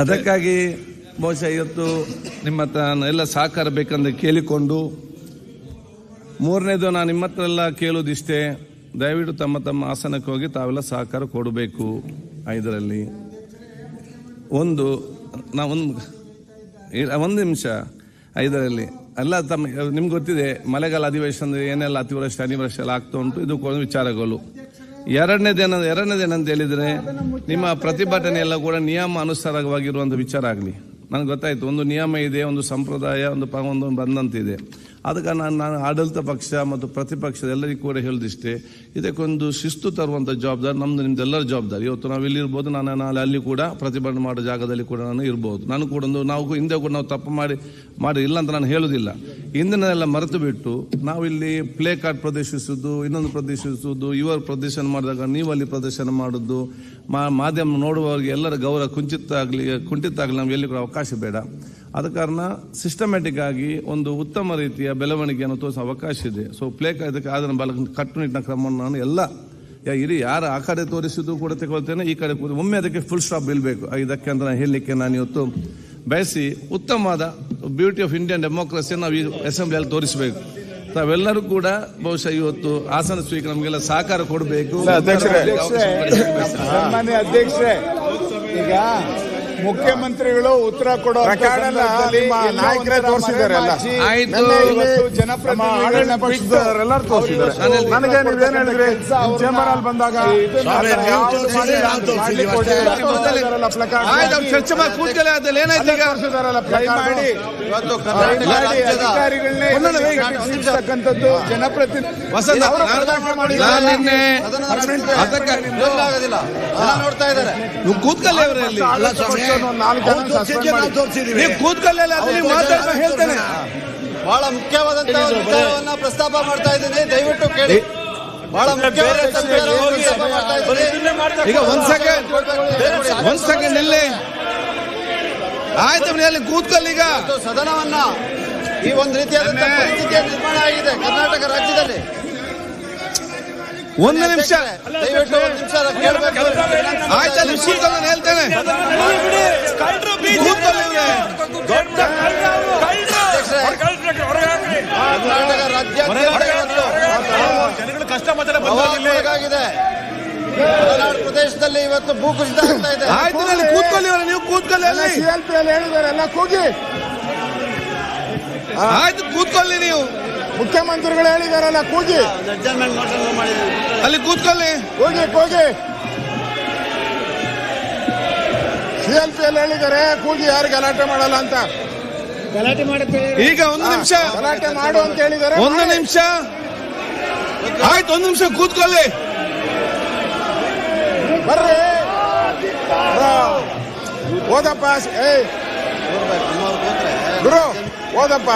ಅದಕ್ಕಾಗಿ ಬಹುಶಃ ಇವತ್ತು ನಿಮ್ಮ ಹತ್ರ ಎಲ್ಲ ಸಹಕಾರ ಬೇಕಂತ ಕೇಳಿಕೊಂಡು ಮೂರನೇದು ನಾನು ನಿಮ್ಮ ಹತ್ರ ಎಲ್ಲ ಕೇಳೋದಿಷ್ಟೇ ದಯವಿಟ್ಟು ತಮ್ಮ ತಮ್ಮ ಆಸನಕ್ಕೆ ಹೋಗಿ ತಾವೆಲ್ಲ ಸಹಕಾರ ಕೊಡಬೇಕು. ಐದರಲ್ಲಿ ಒಂದು, ನಾ ಒಂದು ಒಂದು ನಿಮಿಷ. ಐದರಲ್ಲಿ ಎಲ್ಲ ತಮ್ಮ, ನಿಮ್ಗೆ ಗೊತ್ತಿದೆ, ಮಳೆಗಾಲ ಅಧಿವೇಶನದಲ್ಲಿ ಏನೆಲ್ಲ ಅತಿವೃಷ್ಟಿ, ಅನಿವೃಷ್ಟಿ ಎಲ್ಲ ಆಗ್ತಾ ಉಂಟು, ಇದು ವಿಚಾರಗಳು. ಎರಡನೇದೇನ ಎರಡನೇದೇನಂತ ಹೇಳಿದ್ರೆ ನಿಮ್ಮ ಪ್ರತಿಭಟನೆ ಎಲ್ಲ ಕೂಡ ನಿಯಮ ಅನುಸಾರವಾಗಿರುವಂಥ ವಿಚಾರ ಆಗಲಿ. ನನಗೆ ಗೊತ್ತಾಯ್ತು, ಒಂದು ನಿಯಮ ಇದೆ, ಒಂದು ಸಂಪ್ರದಾಯ, ಒಂದು ಒಂದು ಬಂದಂತಿದೆ. ಅದಕ್ಕೆ ನಾನು ನಾನು ಆಡಳಿತ ಪಕ್ಷ ಮತ್ತು ಪ್ರತಿಪಕ್ಷದ ಎಲ್ಲರಿಗೂ ಕೂಡ ಹೇಳಿದಿಷ್ಟೇ, ಇದಕ್ಕೊಂದು ಶಿಸ್ತು ತರುವಂಥ ಜವಾಬ್ದಾರಿ ನಮ್ದು ನಿಮ್ದೆಲ್ಲರ ಜವಾಬ್ದಾರಿ. ಇವತ್ತು ನಾವು ಇಲ್ಲಿ ಇರ್ಬೋದು, ನಾನು ನಾಳೆ ಅಲ್ಲಿ ಕೂಡ ಪ್ರತಿಭಟನೆ ಮಾಡೋ ಜಾಗದಲ್ಲಿ ಕೂಡ ನಾನು ಇರ್ಬೋದು. ನಾನು ಕೂಡ ಒಂದು, ನಾವು ಹಿಂದೆ ಕೂಡ ನಾವು ತಪ್ಪು ಮಾಡಿ ಮಾಡಿ ಇಲ್ಲ ಅಂತ ನಾನು ಹೇಳೋದಿಲ್ಲ. ಹಿಂದಿನೆಲ್ಲ ಮರೆತು ಬಿಟ್ಟು ನಾವು ಪ್ಲೇ ಕಾರ್ಡ್ ಪ್ರದರ್ಶಿಸೋದು ಇನ್ನೊಂದು ಪ್ರದರ್ಶಿಸೋದು ಇವರು ಪ್ರದರ್ಶನ ಮಾಡಿದಾಗ ನೀವು ಅಲ್ಲಿ ಪ್ರದರ್ಶನ ಮಾಡೋದು ಮಾಧ್ಯಮ ನೋಡುವವರಿಗೆ ಎಲ್ಲರ ಗೌರವ ಕುಂಚಿತ ಆಗಲಿ ಕುಂಠಿತ ಆಗಲಿ ನಮ್ಗೆ ಎಲ್ಲಿ ಕೂಡ ಅವಕಾಶ ಬೇಡ. ಆದ ಕಾರಣ ಸಿಸ್ಟಮ್ಯಾಟಿಕ್ ಆಗಿ ಒಂದು ಉತ್ತಮ ರೀತಿಯ ಬೆಳವಣಿಗೆಯನ್ನು ತೋರಿಸೋ ಅವಕಾಶ ಇದೆ. ಸೊ ಪ್ಲೇ ಇದಕ್ಕೆ ಅದನ್ನು ಬಲ ಕಟ್ಟುನಿಟ್ಟಿನ ಕ್ರಮವನ್ನು ನಾನು ಎಲ್ಲ ಇರಿ ಯಾರು ಆ ಕಡೆ ತೋರಿಸಿದ್ದು ಕೂಡ ತಗೊಳ್ತೇನೆ ಈ ಕಡೆ ಒಮ್ಮೆ ಅದಕ್ಕೆ ಫುಲ್ ಸ್ಟಾಪ್ ಬೀಳ್ಬೇಕು. ಇದಕ್ಕೆ ಅಂತ ನಾನು ಹೇಳಲಿಕ್ಕೆ ನಾನು ಇವತ್ತು ಬಯಸಿ ಉತ್ತಮವಾದ ಬ್ಯೂಟಿ ಆಫ್ ಇಂಡಿಯನ್ ಡೆಮೋಕ್ರಸಿಯನ್ನು ನಾವು ಈ ಅಸೆಂಬ್ಲಿಯಲ್ಲಿ ತೋರಿಸಬೇಕು. ತಾವೆಲ್ಲರೂ ಕೂಡ ಬಹುಶಃ ಇವತ್ತು ಆಸನ ಸ್ವೀಕಾರ ನಮಗೆಲ್ಲ ಸಹಕಾರ ಕೊಡಬೇಕು. ಈಗ ಮುಖ್ಯಮಂತ್ರಿಗಳು ಉತ್ತರ ಕೊಡೋ ನಾಯಕರೇ ತೋರಿಸಿದ್ದಾರೆ ತೋರಿಸಿದ್ದಾರೆ. ನನಗೆ ನೀವೇನ್ ಹೇಳಿದ್ರಿ? ಚೇಂಬರ್ ಅಲ್ಲಿ ಬಂದಾಗ ಮಾಡಿ ಚರ್ಚೆ ಅದ್ರಲ್ಲಿ ಏನಾಯ್ತು ಈಗ? ಅಧಿಕಾರಿಗಳನ್ನೇ ಜನಪ್ರತಿನಿಧಿ ವಸಂತ ನಾನು- ಪ್ರಧಾನ ನಿನ್ನೆ ಅದನ್ನ ಅದಕ್ಕೆ ಆಗೋದಿಲ್ಲ ಜನ ನೋಡ್ತಾ ಇದ್ದಾರೆ ಅವರಲ್ಲಿ. ಹೇಳ್ತೇನೆ. ಬಹಳ ಮುಖ್ಯವಾದಂತಹ ವಿಚಾರವನ್ನ ಪ್ರಸ್ತಾಪ ಮಾಡ್ತಾ ಇದ್ದೀನಿ. ದಯವಿಟ್ಟು ಕೇಳಿ. ಬಹಳ ಈಗ ಒಂದ್ ಸೆಕೆಂಡ್ ಒಂದ್ ಸೆಕೆಂಡ್ ಇಲ್ಲಿ ಆಯ್ತು ಮನೆಯಲ್ಲಿ ಕೂತ್ಕೊಳ್ಳಿ ಈಗ. ಸದನವನ್ನ ಈ ಒಂದು ರೀತಿಯಾದಂತಹ ಪರಿಸ್ಥಿತಿಯ ನಿರ್ಮಾಣ ಆಗಿದೆ ಕರ್ನಾಟಕ ರಾಜ್ಯದಲ್ಲಿ. ಒಂದು ನಿಮಿಷ. ದಯವಿಟ್ಟು ಒಂದು ನಿಮಿಷ ಕೇಳಬೇಕು ಆಯ್ತು ನಾನು ಹೇಳ್ತೇನೆ. ಕರ್ನಾಟಕ ಪ್ರವಾಹಕ್ಕೊಳಗಾಗಿದೆ ಮಲೆನಾಡು ಪ್ರದೇಶದಲ್ಲಿ ಇವತ್ತು ಭೂಕುಸಿತ ಆಗ್ತಾ ಇದೆ. ಆಯ್ತು ಅಲ್ಲಿ ಕೂತ್ಕೊಳ್ಳಿ ನೀವು ಕೂತ್ಕೊಳ್ಳಿ ಅಲ್ಲಿ. ಹೇಳಿದ್ದಾರೆ ಎಲ್ಲ ಕೂಗಿ. ಆಯ್ತು ಕೂತ್ಕೊಳ್ಳಿ ನೀವು. ಮುಖ್ಯಮಂತ್ರಿಗಳು ಹೇಳಿದಾರಲ್ಲ ಕೂಗಿ. ಅಲ್ಲಿ ಕೂತ್ಕೊಳ್ಳಿ. ಕೂಗಿ ಕೂಗಿ. ಸಿಎಲ್ಪಿ ಅಲ್ಲಿ ಹೇಳಿದ್ದಾರೆ ಕೂಗಿ ಯಾರು ಗಲಾಟೆ ಮಾಡಲ್ಲ ಅಂತ. ಈಗ ಒಂದು ನಿಮಿಷ. ಗಲಾಟೆ ಮಾಡು ಅಂತ ಹೇಳಿದ್ದಾರೆ. ಒಂದು ನಿಮಿಷ. ಆಯ್ತು ಒಂದು ನಿಮಿಷ ಕೂತ್ಕೊಳ್ಳಿ. ಬರ್ರಿ. ಬ್ರೋ, ಓದಪ್ಪ ಏಯ್. ಗುರು ಓದಪ್ಪ.